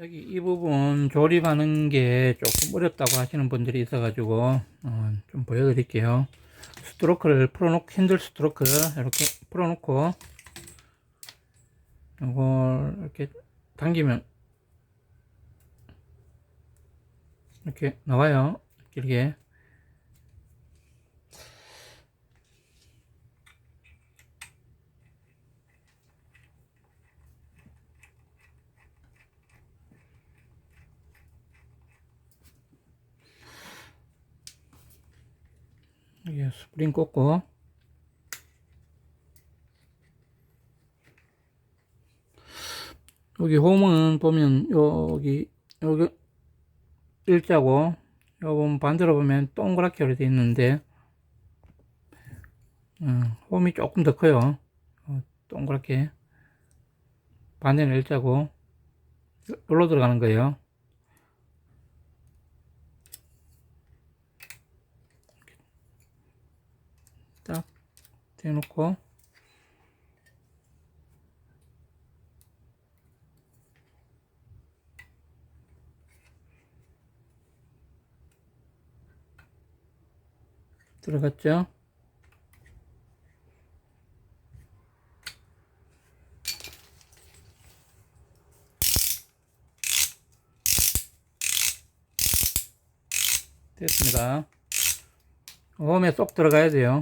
여기 이 부분 조립하는 게 조금 어렵다고 하시는 분들이 있어 가지고 어, 좀 보여드릴게요. 스트로크를 풀어놓고 핸들 스트로크를 이렇게 풀어놓고 이걸 이렇게 당기면 이렇게 나와요. 길게. 여기 스프링 꽂고. 여기 홈은 보면 여기 여기 일자고 여기 보면 반대로 보면 동그랗게 이렇게 돼 있는데 음, 홈이 조금 더 커요. 어, 동그랗게. 반대는 일자고. 여기로 들어가는 거예요 대놓고 들어갔죠? 됐습니다. 홈에 쏙 들어가야 돼요.